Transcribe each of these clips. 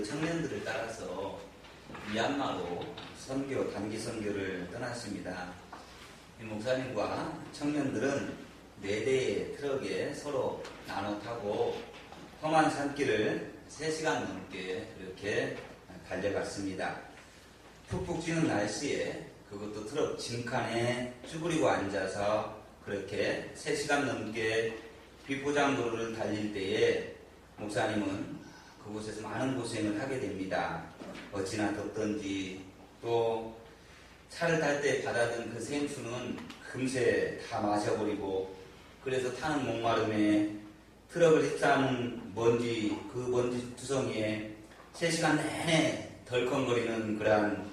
그 청년들을 따라서 미얀마로 선교, 단기 선교를 떠났습니다. 이 목사님과 청년들은 네 대의 트럭에 서로 나눠 타고 험한 산길을 3시간 넘게 이렇게 달려갔습니다. 푹푹 찌는 날씨에 그것도 트럭 짐칸에 쭈그리고 앉아서 그렇게 3시간 넘게 비포장도로를 달릴 때에 목사님은 그곳에서 많은 고생을 하게 됩니다. 어찌나 덥던지 또 차를 탈 때 받아든 그 생수는 금세 다 마셔버리고 그래서 타는 목마름에 트럭을 휩싸는 먼지 그 먼지 투성이에 3시간 내내 덜컹거리는 그러한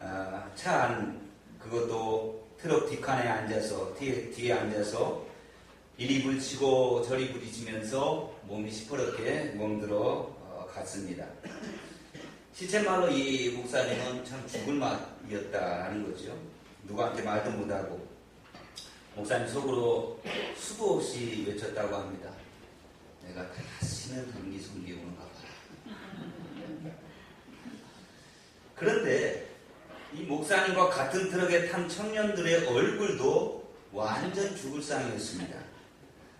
아, 차 안, 그것도 트럭 뒷칸에 앉아서 뒤에, 뒤에 앉아서 이리 불치고 저리 부딪히면서 몸이 시퍼렇게 멍들어 어, 갔습니다. 시체 말로 이 목사님은 참 죽을 맛이었다는 거죠. 누구한테 말도 못하고 목사님 속으로 수도 없이 외쳤다고 합니다. 내가 다시는 단기 성기에 오는가 봐라. 그런데 이 목사님과 같은 트럭에 탄 청년들의 얼굴도 완전 죽을 상이었습니다.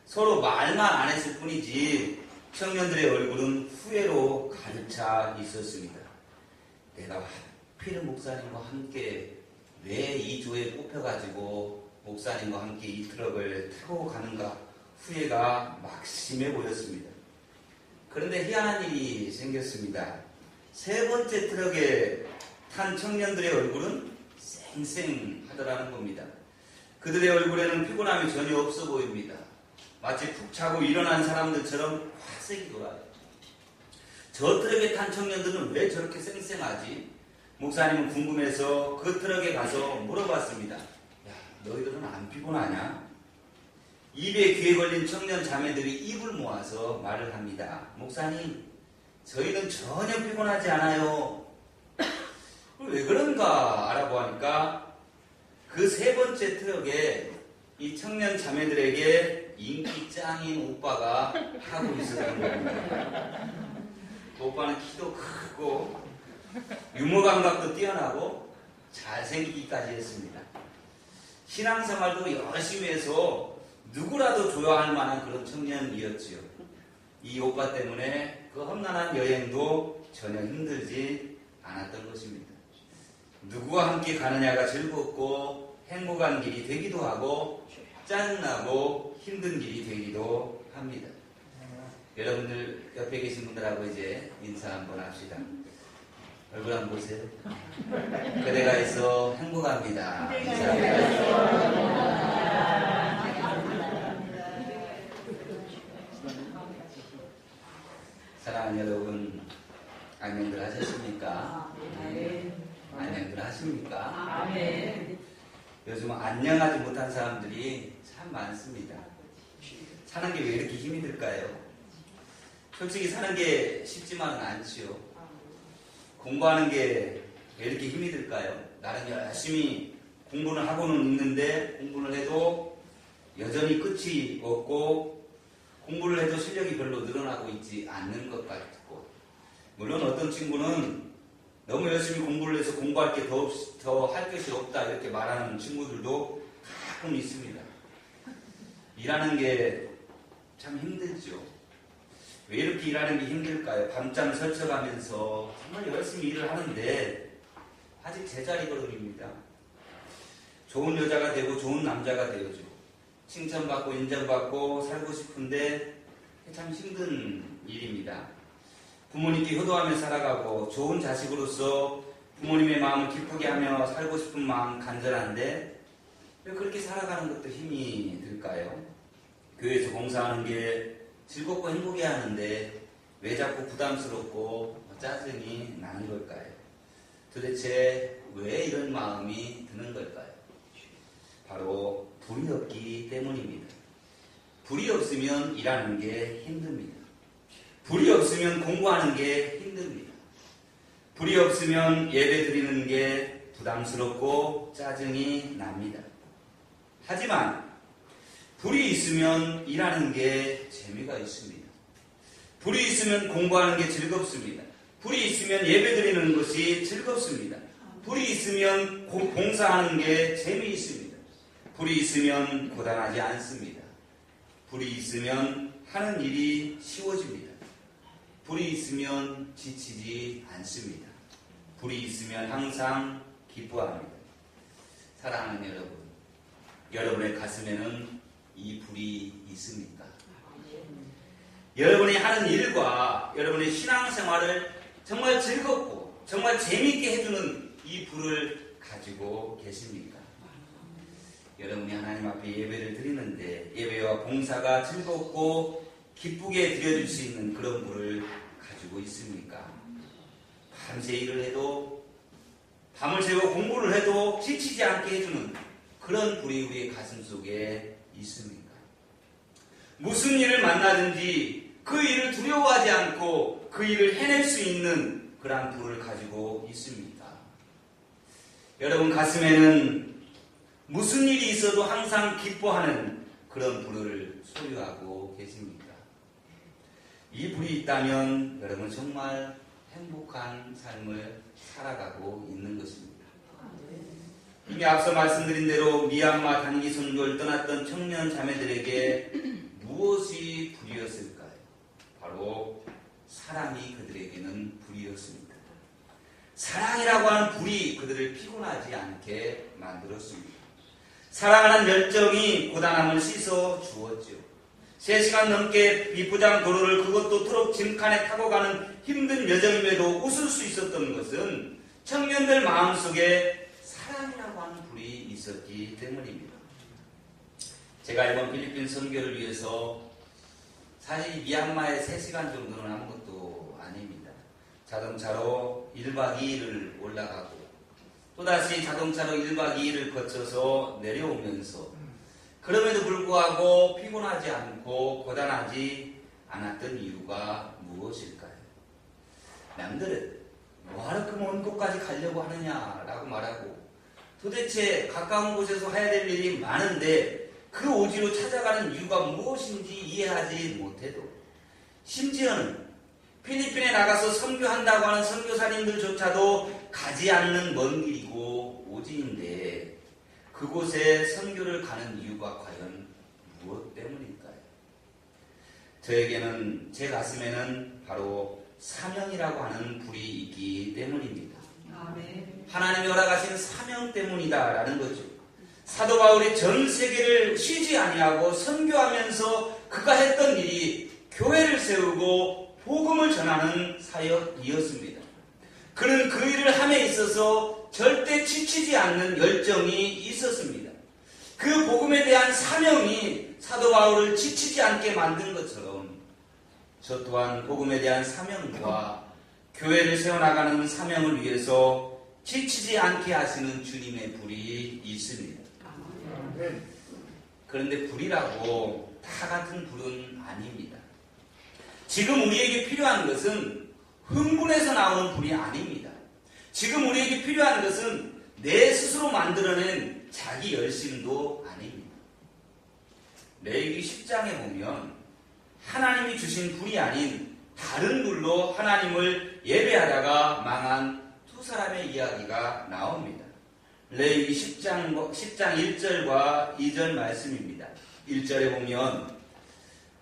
서로 말만 안 했을 뿐이지 청년들의 얼굴은 후회로 가득 차 있었습니다. 내가 하필 목사님과 함께 왜 이 조에 뽑혀가지고 목사님과 함께 이 트럭을 타고 가는가 후회가 막심해 보였습니다. 그런데 희한한 일이 생겼습니다. 세 번째 트럭에 탄 청년들의 얼굴은 쌩쌩하더라는 겁니다. 그들의 얼굴에는 피곤함이 전혀 없어 보입니다. 마치 푹 자고 일어난 사람들처럼 화색이 돌아요. 저 트럭에 탄 청년들은 왜 저렇게 쌩쌩하지? 목사님은 궁금해서 그 트럭에 가서 물어봤습니다. 야, 너희들은 안 피곤하냐? 입에 귀에 걸린 청년 자매들이 입을 모아서 말을 합니다. 목사님, 저희는 전혀 피곤하지 않아요. 왜 그런가 알아보니까 그 세 번째 트럭에 이 청년 자매들에게 인기 짱인 오빠가 하고 있었던 겁니다. 그 오빠는 키도 크고 유머 감각도 뛰어나고 잘생기기까지 했습니다. 신앙생활도 열심히 해서 누구라도 좋아할 만한 그런 청년이었지요. 이 오빠 때문에 그 험난한 여행도 전혀 힘들지 않았던 것입니다. 누구와 함께 가느냐가 즐겁고 행복한 길이 되기도 하고 짜증나고 힘든 길이 되기도 합니다. 여러분들 옆에 계신 분들하고 이제 인사 한번 합시다. 얼굴 한번 보세요. 그대가 있어 행복합니다. 사랑하는 여러분, 안녕들 하셨습니까? 안녕들 하십니까? 요즘 안녕하지 못한 사람들이 참 많습니다. 사는 게 왜 이렇게 힘이 들까요? 솔직히 사는 게 쉽지만은 않지요. 공부하는 게 왜 이렇게 힘이 들까요? 나는 열심히 공부는 하고는 있는데 공부를 해도 여전히 끝이 없고 공부를 해도 실력이 별로 늘어나고 있지 않는 것 같고 물론 어떤 친구는 너무 열심히 공부를 해서 공부할 게 더 더 할 것이 없다 이렇게 말하는 친구들도 가끔 있습니다. 일하는 게 참 힘들죠. 왜 이렇게 일하는 게 힘들까요? 밤잠 설쳐가면서 정말 열심히 일을 하는데 아직 제자리 걸음입니다. 좋은 여자가 되고 좋은 남자가 되어죠. 칭찬받고 인정받고 살고 싶은데 참 힘든 일입니다. 부모님께 효도하며 살아가고 좋은 자식으로서 부모님의 마음을 기쁘게 하며 살고 싶은 마음 간절한데 왜 그렇게 살아가는 것도 힘이 들까요? 교회에서 봉사하는 게 즐겁고 행복해 하는데 왜 자꾸 부담스럽고 짜증이 나는 걸까요? 도대체 왜 이런 마음이 드는 걸까요? 바로 불이 없기 때문입니다. 불이 없으면 일하는 게 힘듭니다. 불이 없으면 공부하는 게 힘듭니다. 불이 없으면 예배 드리는 게 부담스럽고 짜증이 납니다. 하지만 불이 있으면 일하는 게 재미가 있습니다. 불이 있으면 공부하는 게 즐겁습니다. 불이 있으면 예배드리는 것이 즐겁습니다. 불이 있으면 고- 봉사하는 게 재미있습니다. 불이 있으면 고단하지 않습니다. 불이 있으면 하는 일이 쉬워집니다. 불이 있으면 지치지 않습니다. 불이 있으면 항상 기뻐합니다. 사랑하는 여러분, 여러분의 가슴에는 이 불이 있습니까? 여러분이 하는 일과 여러분의 신앙생활을 정말 즐겁고 정말 재미있게 해주는 이 불을 가지고 계십니까? 여러분이 하나님 앞에 예배를 드리는데 예배와 봉사가 즐겁고 기쁘게 드려줄 수 있는 그런 불을 가지고 있습니까? 밤새 일을 해도 밤을 새고 공부를 해도 지치지 않게 해주는 그런 불이 우리의 가슴 속에 있습니까? 무슨 일을 만나든지 그 일을 두려워하지 않고 그 일을 해낼 수 있는 그러한 불을 가지고 있습니까? 여러분 가슴에는 무슨 일이 있어도 항상 기뻐하는 그런 불을 소유하고 계십니까? 이 불이 있다면 여러분 정말 행복한 삶을 살아가고 있는 것입니다. 이미 앞서 말씀드린 대로 미얀마 단기 선교를 떠났던 청년 자매들에게 무엇이 불이었을까요? 바로 사랑이 그들에게는 불이었습니다. 사랑이라고 하는 불이 그들을 피곤하지 않게 만들었습니다. 사랑하는 열정이 고단함을 씻어 주었죠. 3시간 넘게 비부장 도로를 그것도 트럭 짐칸에 타고 가는 힘든 여정임에도 웃을 수 있었던 것은 청년들 마음속에 사랑이라고 하는 불이 있었기 때문입니다. 제가 이번 필리핀 선교를 위해서 사실 미얀마에 3시간 정도는 아무것도 아닙니다. 자동차로 1박 2일을 올라가고 또다시 자동차로 1박 2일을 거쳐서 내려오면서 그럼에도 불구하고 피곤하지 않고 고단하지 않았던 이유가 무엇일까요? 남들은 뭐하러 그먼 곳까지 가려고 하느냐라고 말하고 도대체 가까운 곳에서 해야 될 일이 많은데 그 오지로 찾아가는 이유가 무엇인지 이해하지 못해도 심지어는 필리핀에 나가서 선교한다고 하는 선교사님들조차도 가지 않는 먼 길이고 오지인데 그곳에 선교를 가는 이유가 과연 무엇 때문일까요? 저에게는 제 가슴에는 바로 사명이라고 하는 불이 있기 때문입니다. 아멘. 하나님이 허락하신 사명 때문이다라는 거죠. 사도 바울이 전 세계를 쉬지 아니하고 선교하면서 그가 했던 일이 교회를 세우고 복음을 전하는 사역이었습니다. 그는 그 일을 함에 있어서 절대 지치지 않는 열정이 있었습니다. 그 복음에 대한 사명이 사도 바울을 지치지 않게 만든 것처럼 저 또한 복음에 대한 사명과 교회를 세워나가는 사명을 위해서 지치지 않게 하시는 주님의 불이 있습니다. 그런데 불이라고 다 같은 불은 아닙니다. 지금 우리에게 필요한 것은 흥분해서 나오는 불이 아닙니다. 지금 우리에게 필요한 것은 내 스스로 만들어낸 자기 열심도 아닙니다. 레위기 10장에 보면 하나님이 주신 불이 아닌 다른 불로 하나님을 예배하다가 망한 두 사람의 이야기가 나옵니다. 레위기 10장, 10장 1절과 2절 말씀입니다. 1절에 보면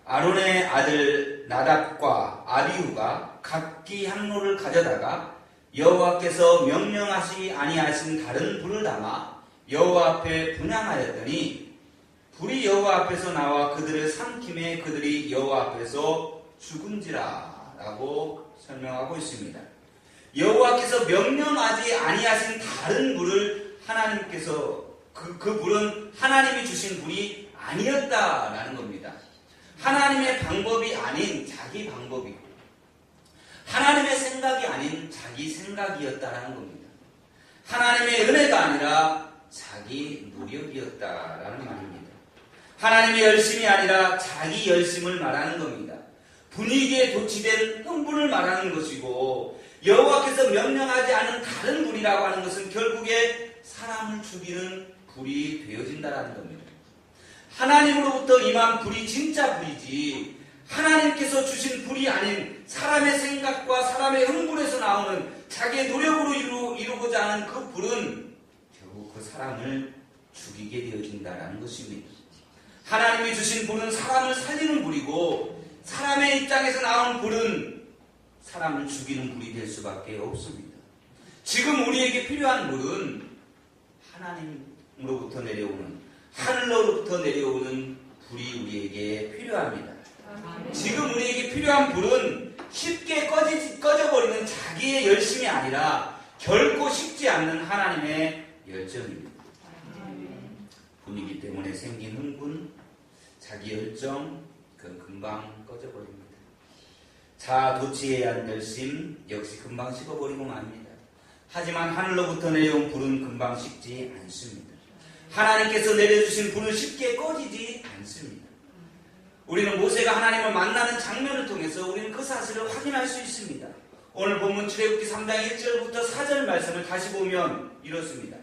아론의 아들 나답과 아비후가 각기 향로를 가져다가 여호와께서 명령하시 아니하신 다른 불을 담아 여호와 앞에 분양하였더니 불이 여호와 앞에서 나와 그들을 삼킴에 그들이 여호와 앞에서 죽은지라 라고 설명하고 있습니다. 여호와께서 명령하지 아니하신 다른 불을 하나님께서 그, 그 불은 하나님이 주신 불이 아니었다라는 겁니다. 하나님의 방법이 아닌 자기 방법이고 하나님의 생각이 아닌 자기 생각이었다라는 겁니다. 하나님의 은혜가 아니라 자기 노력이었다라는 말입니다. 하나님의 열심이 아니라 자기 열심을 말하는 겁니다. 분위기에 도취된 흥분을 말하는 것이고 여호와께서 명령하지 않은 다른 불이라고 하는 것은 결국에 사람을 죽이는 불이 되어진다라는 겁니다. 하나님으로부터 임한 불이 진짜 불이지 하나님께서 주신 불이 아닌 사람의 생각과 사람의 흥분에서 나오는 자기의 노력으로 이루, 이루고자 하는 그 불은 결국 그 사람을 죽이게 되어진다는 것입니다. 하나님이 주신 불은 사람을 살리는 불이고 사람의 입장에서 나오는 불은 사람을 죽이는 불이 될 수밖에 없습니다. 지금 우리에게 필요한 불은 하나님으로부터 내려오는 하늘로부터 내려오는 불이 우리에게 필요합니다. 지금 우리에게 필요한 불은 쉽게 꺼지, 꺼져버리는 자기의 열심이 아니라 결코 식지 않는 하나님의 열정입니다. 분위기 때문에 생긴 흥분, 자기 열정, 그 금방 꺼져버립니다. 자, 도취해야 한 열심, 역시 금방 식어버리고 맙니다. 하지만 하늘로부터 내려온 불은 금방 식지 않습니다. 하나님께서 내려주신 불은 쉽게 꺼지지 않습니다. 우리는 모세가 하나님을 만나는 장면을 통해서 우리는 그 사실을 확인할 수 있습니다. 오늘 본문 출애굽기 3장 1절부터 4절 말씀을 다시 보면 이렇습니다.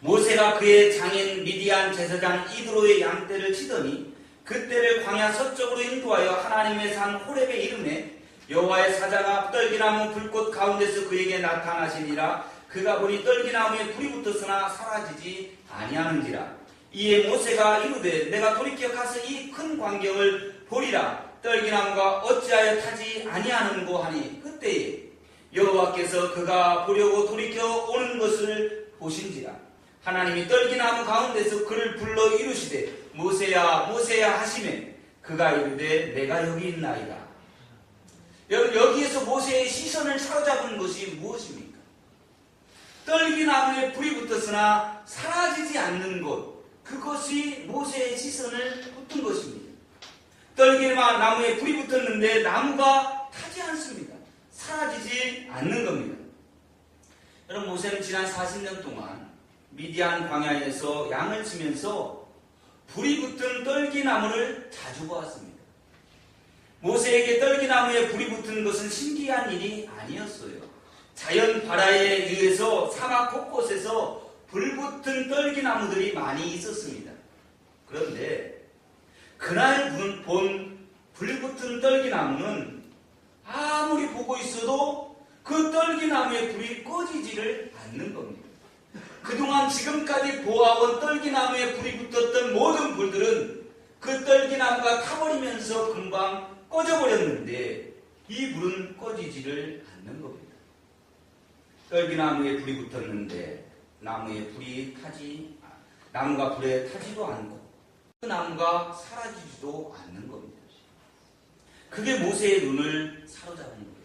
모세가 그의 장인 미디안 제사장 이드로의 양떼를 치더니 그때를 광야 서쪽으로 인도하여 하나님의 산 호렙에 이름에 여호와의 사자가 떨기나무 불꽃 가운데서 그에게 나타나시니라. 그가 보니 떨기나무에 불이 붙었으나 사라지지 아니하는지라. 이에 모세가 이르되 내가 돌이켜 가서 이 큰 광경을 보리라. 떨기나무가 어찌하여 타지 아니하는고 하니 그때에 여호와께서 그가 보려고 돌이켜 오는 것을 보신지라. 하나님이 떨기나무 가운데서 그를 불러 이루시되 모세야 모세야 하시매 그가 이르되 내가 여기 있나이다 여기에서 모세의 시선을 사로잡은 것이 무엇입니까? 떨기 나무에 불이 붙었으나 사라지지 않는 것 그것이 모세의 시선을 붙은 것입니다. 떨기 나무에 불이 붙었는데 나무가 타지 않습니다. 사라지지 않는 겁니다. 여러분 모세는 지난 40년 동안 미디안 광야에서 양을 치면서 불이 붙은 떨기나무를 자주 보았습니다. 모세에게 떨기나무에 불이 붙은 것은 신기한 일이 아니었어요. 자연 발화에 의해서 사막 곳곳에서 불 붙은 떨기나무들이 많이 있었습니다. 그런데 그날 본 불붙은 떨기나무는 아무리 보고 있어도 그 떨기나무의 불이 꺼지지를 않는 겁니다. 그동안 지금까지 보아온 떨기나무에 불이 붙었던 모든 불들은 그 떨기나무가 타버리면서 금방 꺼져버렸는데 이 불은 꺼지지를 않는 겁니다. 떨기나무에 불이 붙었는데 나무에 불이 타지 나무가 불에 타지도 않고 그 나무가 사라지지도 않는 겁니다. 그게 모세의 눈을 사로잡은 거예요.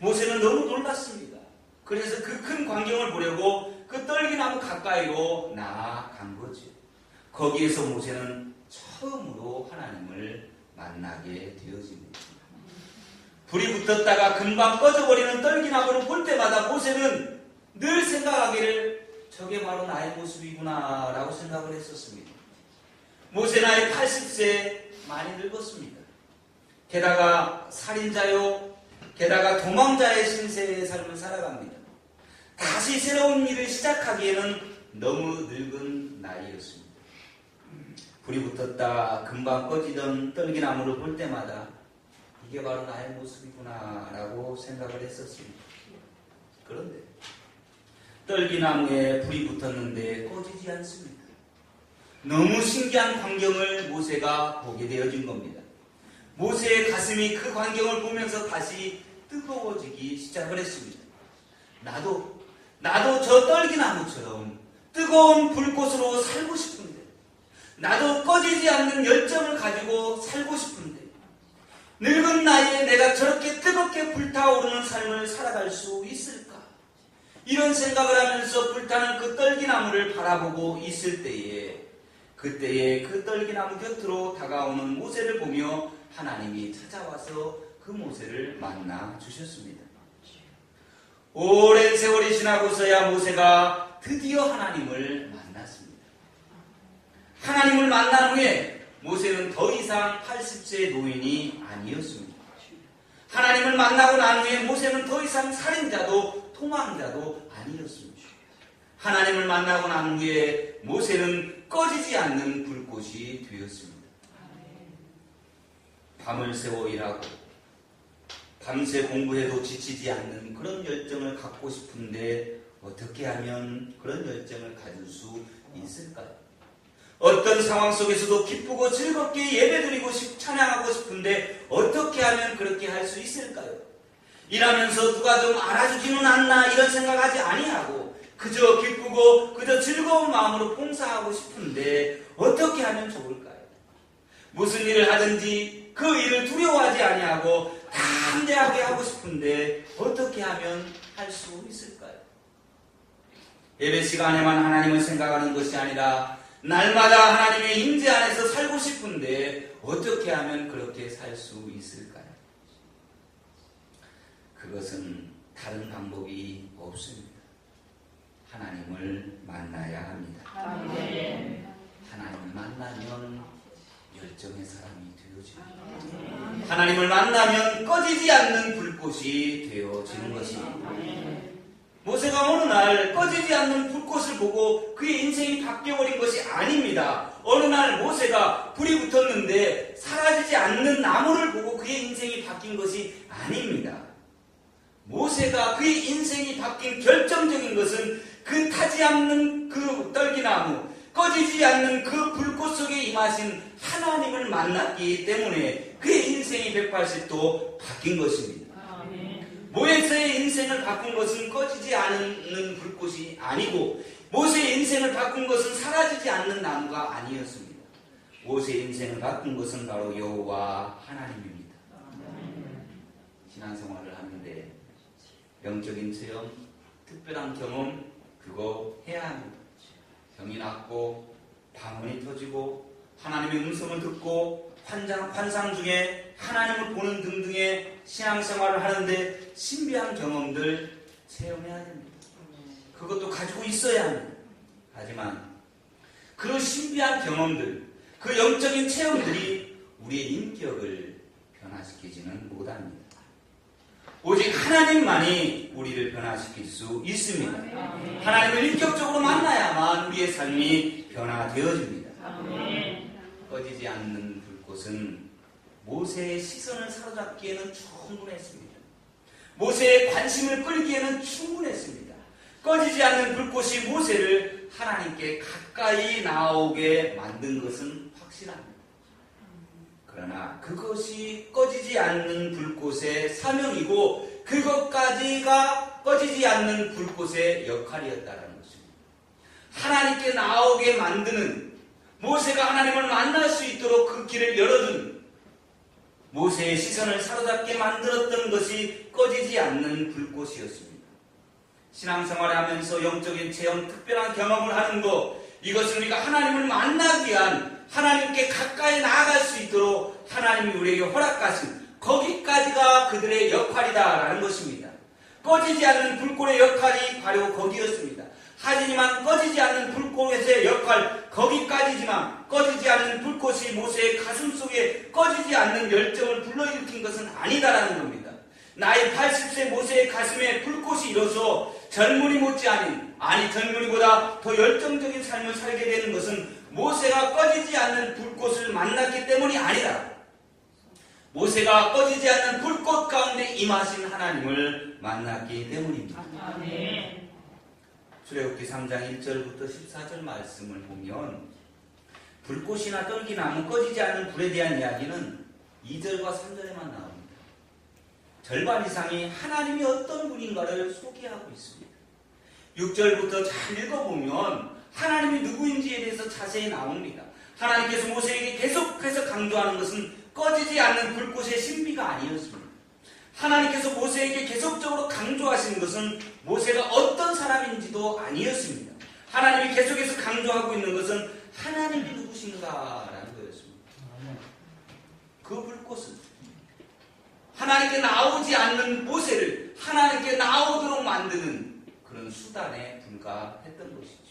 모세는 너무 놀랐습니다. 그래서 그 큰 광경을 보려고 그 떨기나무 가까이로 나아간 거죠. 거기에서 모세는 처음으로 하나님을 만나게 되어집니다. 불이 붙었다가 금방 꺼져버리는 떨기나무를 볼 때마다 모세는 늘 생각하기를 저게 바로 나의 모습이구나 라고 생각을 했었습니다. 모세 나이 80세 많이 늙었습니다. 게다가 살인자요, 게다가 도망자의 신세의 삶을 살아갑니다. 다시 새로운 일을 시작하기에는 너무 늙은 나이였습니다. 불이 붙었다 금방 꺼지던 떨기나무를 볼 때마다 이게 바로 나의 모습이구나 라고 생각을 했었습니다. 그런데 떨기나무에 불이 붙었는데 꺼지지 않습니다. 너무 신기한 광경을 모세가 보게 되어진 겁니다. 모세의 가슴이 그 광경을 보면서 다시 뜨거워지기 시작을 했습니다. 나도, 나도 저 떨기나무처럼 뜨거운 불꽃으로 살고 싶은데, 나도 꺼지지 않는 열정을 가지고 살고 싶은데, 늙은 나이에 내가 저렇게 뜨겁게 불타오르는 삶을 살아갈 수 있을까? 이런 생각을 하면서 불타는 그 떨기나무를 바라보고 있을 때에 그때에 그 떨기나무 곁으로 다가오는 모세를 보며 하나님이 찾아와서 그 모세를 만나 주셨습니다. 오랜 세월이 지나고서야 모세가 드디어 하나님을 만났습니다. 하나님을 만난 후에 모세는 더 이상 80세 노인이 아니었습니다. 하나님을 만나고 난 후에 모세는 더 이상 살인자도 도망자도 아니었습니다. 하나님을 만나고 난 후에 모세는 꺼지지 않는 불꽃이 되었습니다. 밤을 새워 일하고 밤새 공부해도 지치지 않는 그런 열정을 갖고 싶은데 어떻게 하면 그런 열정을 가질 수 있을까요? 어떤 상황 속에서도 기쁘고 즐겁게 예배드리고 싶, 찬양하고 싶은데 어떻게 하면 그렇게 할 수 있을까요? 일하면서 누가 좀 알아주지는 않나 이런 생각하지 아니하고 그저 기쁘고 그저 즐거운 마음으로 봉사하고 싶은데 어떻게 하면 좋을까요? 무슨 일을 하든지 그 일을 두려워하지 아니하고 담대하게 하고 싶은데 어떻게 하면 할 수 있을까요? 예배 시간에만 하나님을 생각하는 것이 아니라 날마다 하나님의 임재 안에서 살고 싶은데 어떻게 하면 그렇게 살 수 있을까요? 그것은 다른 방법이 없습니다. 하나님을 만나야 합니다. 아멘. 하나님을 만나면 열정의 사람이 되어집니다. 하나님을 만나면 꺼지지 않는 불꽃이 되어지는 것입니다. 모세가 어느 날 꺼지지 않는 불꽃을 보고 그의 인생이 바뀌어버린 것이 아닙니다. 어느 날 모세가 불이 붙었는데 사라지지 않는 나무를 보고 그의 인생이 바뀐 것이 아닙니다. 모세가 그의 인생이 바뀐 결정적인 것은 그 타지 않는 그 떨기나무, 꺼지지 않는 그 불꽃 속에 임하신 하나님을 만났기 때문에 그의 인생이 180도 바뀐 것입니다. 모세의 인생을 바꾼 것은 꺼지지 않는 불꽃이 아니고 모세의 인생을 바꾼 것은 사라지지 않는 나무가 아니었습니다. 모세의 인생을 바꾼 것은 바로 여호와 하나님입니다. 신앙생활을 하는데 영적인 체험, 특별한 경험 그거 해야 합니다. 병이 낫고 방언이 터지고 하나님의 음성을 듣고 환상, 환상 중에 하나님을 보는 등등의 신앙생활을 하는데 신비한 경험들 체험해야 됩니다. 그것도 가지고 있어야 합니다. 하지만 그 신비한 경험들, 그 영적인 체험들이 우리의 인격을 변화시키지는 못합니다. 오직 하나님만이 우리를 변화시킬 수 있습니다. 하나님을 인격적으로 만나야만 우리의 삶이 변화되어집니다. 꺼지지 않는 불꽃은 모세의 시선을 사로잡기에는 충분했습니다. 모세의 관심을 끌기에는 충분했습니다. 꺼지지 않는 불꽃이 모세를 하나님께 가까이 나오게 만든 것은 확실합니다. 그러나 그것이 꺼지지 않는 불꽃의 사명이고 그것까지가 꺼지지 않는 불꽃의 역할이었다는 것입니다. 하나님께 나오게 만드는 모세가 하나님을 만날 수 있도록 그 길을 열어준 모세의 시선을 사로잡게 만들었던 것이 꺼지지 않는 불꽃이었습니다. 신앙생활을 하면서 영적인 체험, 특별한 경험을 하는 것, 이것은 우리가 하나님을 만나기 위한 하나님께 가까이 나아갈 수 있도록 하나님이 우리에게 허락하신 거기까지가 그들의 역할이다라는 것입니다. 꺼지지 않는 불꽃의 역할이 바로 거기였습니다. 하지만 꺼지지 않는 불꽃의 역할 거기까지지만 꺼지지 않는 불꽃이 모세의 가슴 속에 꺼지지 않는 열정을 불러일으킨 것은 아니다라는 겁니다. 나이 80세 모세의 가슴에 불꽃이 일어서 젊은이 못지 아닌 아니 젊은이보다 더 열정적인 삶을 살게 되는 것은 모세가 꺼지지 않는 불꽃을 만났기 때문이 아니라 모세가 꺼지지 않는 불꽃 가운데 임하신 하나님을 만났기 때문입니다. 출애굽기 3장 1절부터 14절 말씀을 보면 불꽃이나 떨기나무 꺼지지 않는 불에 대한 이야기는 2절과 3절에만 나옵니다. 절반 이상이 하나님이 어떤 분인가를 소개하고 있습니다. 6절부터 잘 읽어보면 하나님이 누구인지에 대해서 자세히 나옵니다. 하나님께서 모세에게 계속해서 강조하는 것은 꺼지지 않는 불꽃의 신비가 아니었습니다. 하나님께서 모세에게 계속적으로 강조하시는 것은 모세가 어떤 사람인지도 아니었습니다. 하나님이 계속해서 강조하고 있는 것은 하나님이 누구신가라는 거였습니다. 그 불꽃은 하나님께 나오지 않는 모세를 하나님께 나오도록 만드는 그런 수단에 불과했던 것이죠.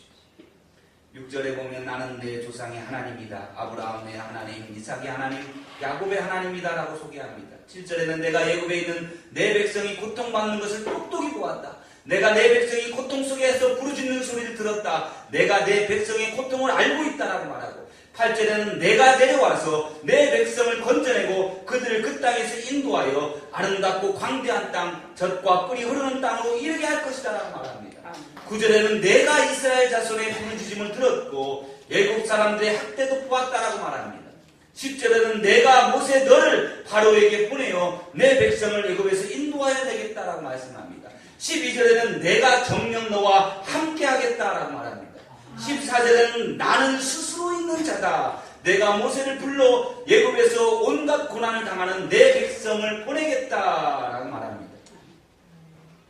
6절에 보면 나는 내 조상의 하나님이다. 아브라함의 하나님, 이삭의 하나님, 야곱의 하나님이다 라고 소개합니다. 7절에는 내가 예굽에 있는 내 백성이 고통받는 것을 똑똑히 보았다. 내가 내 백성이 고통 속에서 부르짖는 소리를 들었다. 내가 내 백성의 고통을 알고 있다라고 말하고 8절에는 내가 내려와서 내 백성을 건져내고 그들을 그 땅에서 인도하여 아름답고 광대한 땅, 젖과 꿀이 흐르는 땅으로 이르게 할 것이다 라고 말합니다. 구절에는 내가 이스라엘 자손의 부르짖음을 들었고 애국 사람들의 학대도 보았다라고 말합니다. 10절에는 내가 모세 너를 바로에게 보내어 내 백성을 애굽에서 인도하여야 되겠다라고 말씀합니다. 12절에는 내가 정령 너와 함께 하겠다라고 말합니다. 14절에는 나는 스스로 있는 자다. 내가 모세를 불러 예굽에서 온갖 고난을 당하는 내 백성을 보내겠다라고 말합니다.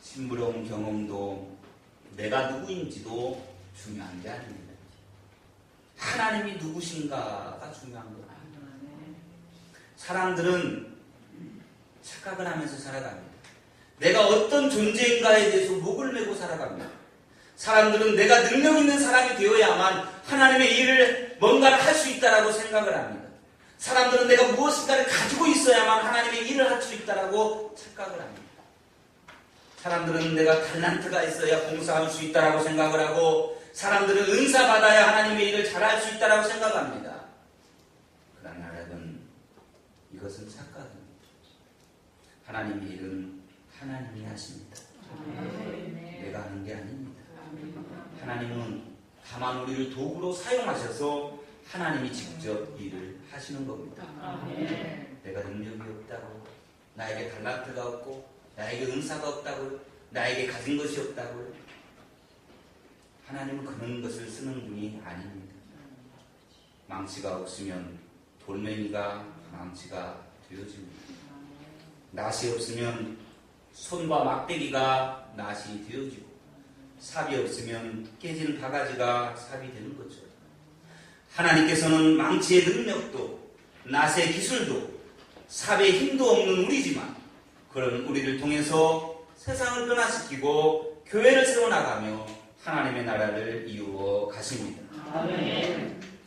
심부러운 경험도 내가 누구인지도 중요한 게 아닙니다. 하나님이 누구신가가 중요한 겁니다. 사람들은 착각을 하면서 살아갑니다. 내가 어떤 존재인가에 대해서 목을 메고 살아갑니다. 사람들은 내가 능력 있는 사람이 되어야만 하나님의 일을 뭔가를 할 수 있다라고 생각을 합니다. 사람들은 내가 무엇인가를 가지고 있어야만 하나님의 일을 할 수 있다라고 착각을 합니다. 사람들은 내가 달란트가 있어야 봉사할 수 있다라고 생각을 하고 사람들은 은사 받아야 하나님의 일을 잘할 수 있다라고 생각합니다. 그러나 여러분 이것은 착각입니다. 하나님의 일은 하나님이 하십니다. 내가 하는 게 아닙니다. 하나님은 다만 우리를 도구로 사용하셔서 하나님이 직접 일을 하시는 겁니다. 내가 능력이 없다고, 나에게 달란트가 없고, 나에게 은사가 없다고, 나에게 가진 것이 없다고. 하나님은 그런 것을 쓰는 분이 아닙니다. 망치가 없으면 돌멩이가 망치가 되어집니다. 낫이 없으면 손과 막대기가 낫이 되어지고, 삽이 없으면 깨진 바가지가 삽이 되는 거죠. 하나님께서는 망치의 능력도, 낫의 기술도, 삽의 힘도 없는 우리지만, 그런 우리를 통해서 세상을 변화시키고 교회를 세워나가며 하나님의 나라를 이루어 가십니다.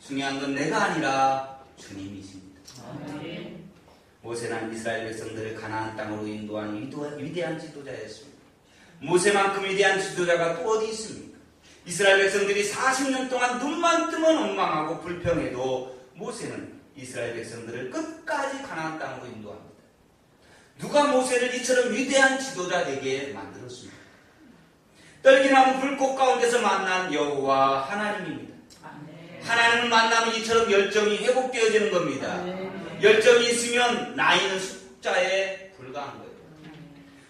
중요한 건 내가 아니라 주님이십니다. 모세는 이스라엘 백성들을 가나안 땅으로 인도한 위대한 지도자였습니다. 모세만큼 위대한 지도자가 또 어디 있습니까? 이스라엘 백성들이 40년 동안 눈만 뜨면 엉망하고 불평해도 모세는 이스라엘 백성들을 끝까지 가나안 땅으로 인도합니다. 누가 모세를 이처럼 위대한 지도자 되게 만들었습니까? 떨기나무 불꽃 가운데서 만난 여호와 하나님입니다. 하나님을 만나면 이처럼 열정이 회복되어지는 겁니다. 열정이 있으면 나이는 숫자에 불과한 거예요.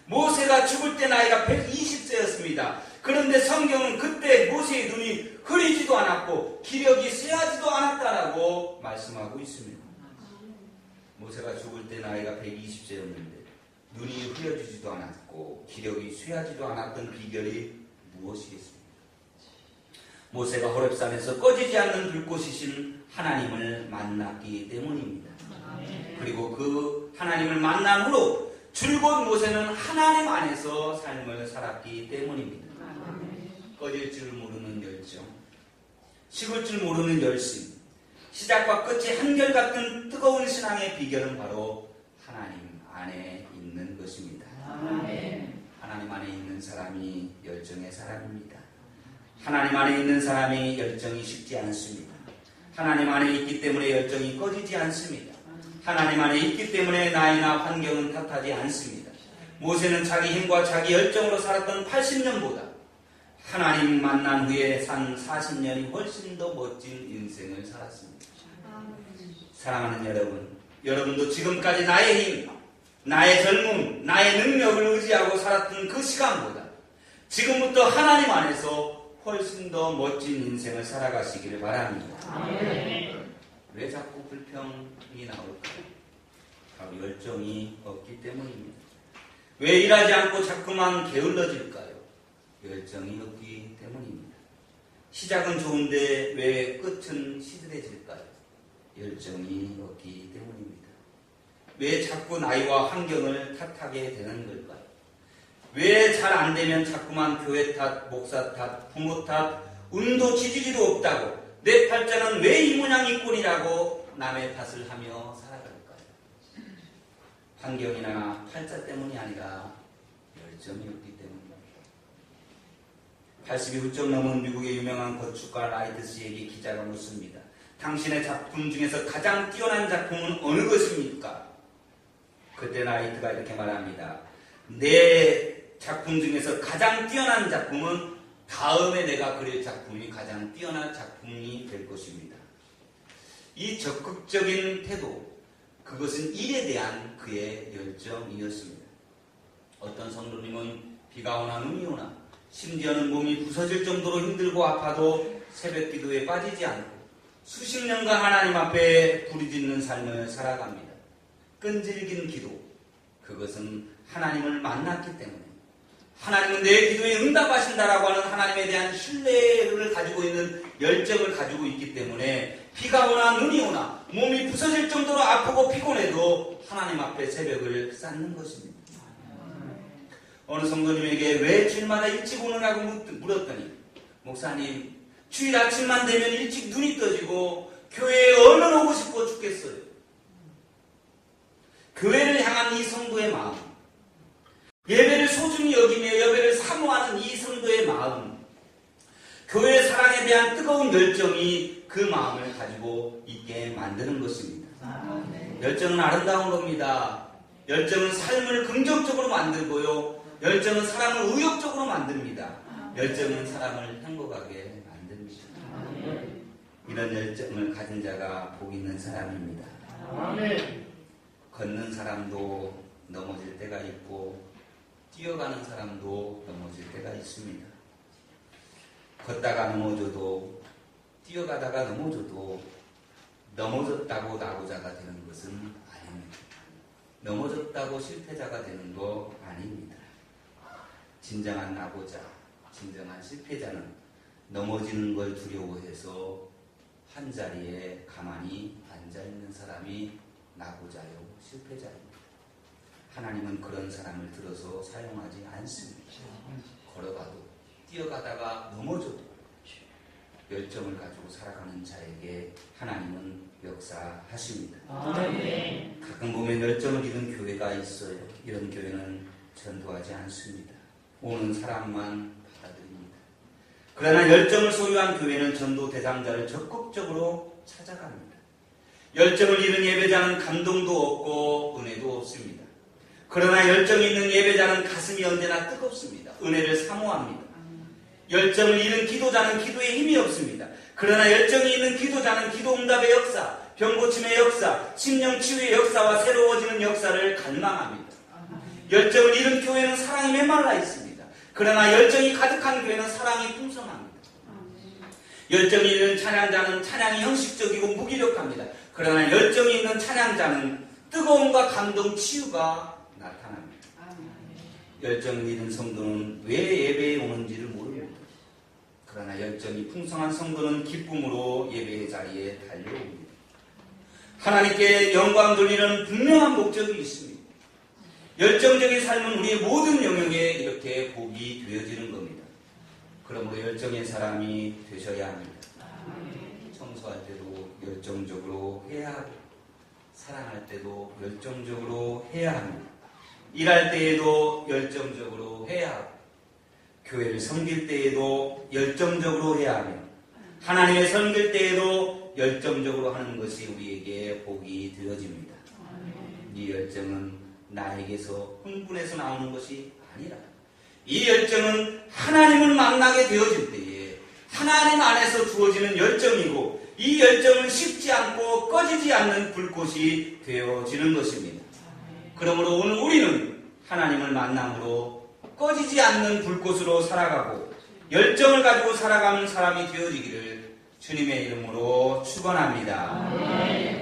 모세가 죽을 때 나이가 120세였습니다. 그런데 성경은 그때 모세의 눈이 흐리지도 않았고 기력이 쇠하지도 않았다라고 말씀하고 있습니다. 모세가 죽을 때 나이가 120세였는데 눈이 흐려지지도 않았고 기력이 쇠하지도 않았던 비결이 무엇이겠습니까? 모세가 호렙산에서 꺼지지 않는 불꽃이신 하나님을 만났기 때문입니다. 그리고 그 하나님을 만난 후로 줄곧 모세는 하나님 안에서 삶을 살았기 때문입니다. 꺼질 줄 모르는 열정, 식을 줄 모르는 열심, 시작과 끝이 한결같은 뜨거운 신앙의 비결은 바로 하나님 안에 있는 것입니다. 하나님 안에 있는 사람이 열정의 사람입니다. 하나님 안에 있는 사람이 열정이 식지 않습니다. 하나님 안에 있기 때문에 열정이 꺼지지 않습니다. 하나님 안에 있기 때문에 나이나 환경은 탓하지 않습니다. 모세는 자기 힘과 자기 열정으로 살았던 80년보다 하나님 만난 후에 산 40년이 훨씬 더 멋진 인생을 살았습니다. 사랑하는 여러분, 여러분도 지금까지 나의 힘, 나의 젊음, 나의 능력을 의지하고 살았던 그 시간보다 지금부터 하나님 안에서 훨씬 더 멋진 인생을 살아가시기를 바랍니다. 왜 자꾸 불평 이 나올까요? 바로 열정이 없기 때문입니다. 왜 일하지 않고 자꾸만 게을러질까요? 열정이 없기 때문입니다. 시작은 좋은데 왜 끝은 시들해질까요? 열정이 없기 때문입니다. 왜 자꾸 나이와 환경을 탓하게 되는 걸까요? 왜 잘 안 되면 자꾸만 교회 탓, 목사 탓, 부모 탓, 운도 지지리도 없다고 내 팔자는 왜 이 모양 이 꼴이라고 남의 탓을 하며 살아갈까요? 환경이나 팔자 때문이 아니라 열정이 없기 때문입니다. 80이 훌쩍 넘은 미국의 유명한 건축가 라이트 씨에게 기자가 묻습니다. 당신의 작품 중에서 가장 뛰어난 작품은 어느 것입니까? 그때 라이트가 이렇게 말합니다. 내 작품 중에서 가장 뛰어난 작품은 다음에 내가 그릴 작품이 가장 뛰어난 작품이 될 것입니다. 이 적극적인 태도, 그것은 일에 대한 그의 열정이었습니다. 어떤 성도님은 비가 오나 눈이 오나 심지어는 몸이 부서질 정도로 힘들고 아파도 새벽 기도에 빠지지 않고 수십 년간 하나님 앞에 부르짖는 삶을 살아갑니다. 끈질긴 기도, 그것은 하나님을 만났기 때문에 하나님은 내 기도에 응답하신다라고 하는 하나님에 대한 신뢰를 가지고 있는 열정을 가지고 있기 때문에 비가 오나 눈이 오나 몸이 부서질 정도로 아프고 피곤해도 하나님 앞에 새벽을 쌓는 것입니다. 어느 성도님에게 왜 주일마다 일찍 오느라고 묻- 물었더니 목사님 주일 아침만 되면 일찍 눈이 떠지고 교회에 얼른 오고 싶어 죽겠어요. 교회를 향한 이 성도의 마음 예배를 소중히 여기며 예배를 사모하는 이 성도의 마음 교회 사랑에 대한 뜨거운 열정이 그 마음을 가지고 있게 만드는 것입니다. 열정은 아름다운 겁니다. 열정은 삶을 긍정적으로 만들고요. 열정은 사람을 의욕적으로 만듭니다. 열정은 사람을 행복하게 만듭니다. 이런 열정을 가진 자가 복 있는 사람입니다. 걷는 사람도 넘어질 때가 있고 뛰어가는 사람도 넘어질 때가 있습니다. 걷다가 넘어져도 뛰어가다가 넘어져도 넘어졌다고 나고자가 되는 것은 아닙니다. 넘어졌다고 실패자가 되는 거 아닙니다. 진정한 나고자, 진정한 실패자는 넘어지는 걸 두려워해서 한 자리에 가만히 앉아 있는 사람이 나고자요, 실패자입니다. 하나님은 그런 사람을 들어서 사용하지 않습니다. 걸어가도, 뛰어가다가 넘어져도 열정을 가지고 살아가는 자에게 하나님은 역사하십니다. 가끔 보면 열정을 잃은 교회가 있어요. 이런 교회는 전도하지 않습니다. 오는 사람만 받아들입니다. 그러나 열정을 소유한 교회는 전도 대상자를 적극적으로 찾아갑니다. 열정을 잃은 예배자는 감동도 없고 은혜도 없습니다. 그러나 열정이 있는 예배자는 가슴이 언제나 뜨겁습니다. 은혜를 사모합니다. 열정을 잃은 기도자는 기도에 힘이 없습니다. 그러나 열정이 있는 기도자는 기도 응답의 역사, 병 고침의 역사, 심령 치유의 역사와 새로워지는 역사를 갈망합니다. 열정을 잃은 교회는 사랑이 메말라 있습니다. 그러나 열정이 가득한 교회는 사랑이 풍성합니다. 열정이 있는 찬양자는 찬양이 형식적이고 무기력합니다. 그러나 열정이 있는 찬양자는 뜨거움과 감동, 치유가 나타납니다. 열정을 잃은 성도는 왜 예배에 오는지를. 그러나 열정이 풍성한 성도는 기쁨으로 예배의 자리에 달려옵니다. 하나님께 영광 돌리는 분명한 목적이 있습니다. 열정적인 삶은 우리의 모든 영역에 이렇게 복이 되어지는 겁니다. 그러므로 열정의 사람이 되셔야 합니다. 청소할 때도 열정적으로 해야 하고, 사랑할 때도 열정적으로 해야 합니다. 일할 때에도 열정적으로 해야 하고, 교회를 섬길 때에도 열정적으로 해야 하며, 하나님의 섬길 때에도 열정적으로 하는 것이 우리에게 복이 되어집니다. 이 열정은 나에게서 흥분해서 나오는 것이 아니라, 이 열정은 하나님을 만나게 되어질 때에 하나님 안에서 주어지는 열정이고 이 열정은 식지 않고 꺼지지 않는 불꽃이 되어지는 것입니다. 그러므로 오늘 우리는 하나님을 만남으로 꺼지지 않는 불꽃으로 살아가고 열정을 가지고 살아가는 사람이 되어지기를 주님의 이름으로 축원합니다.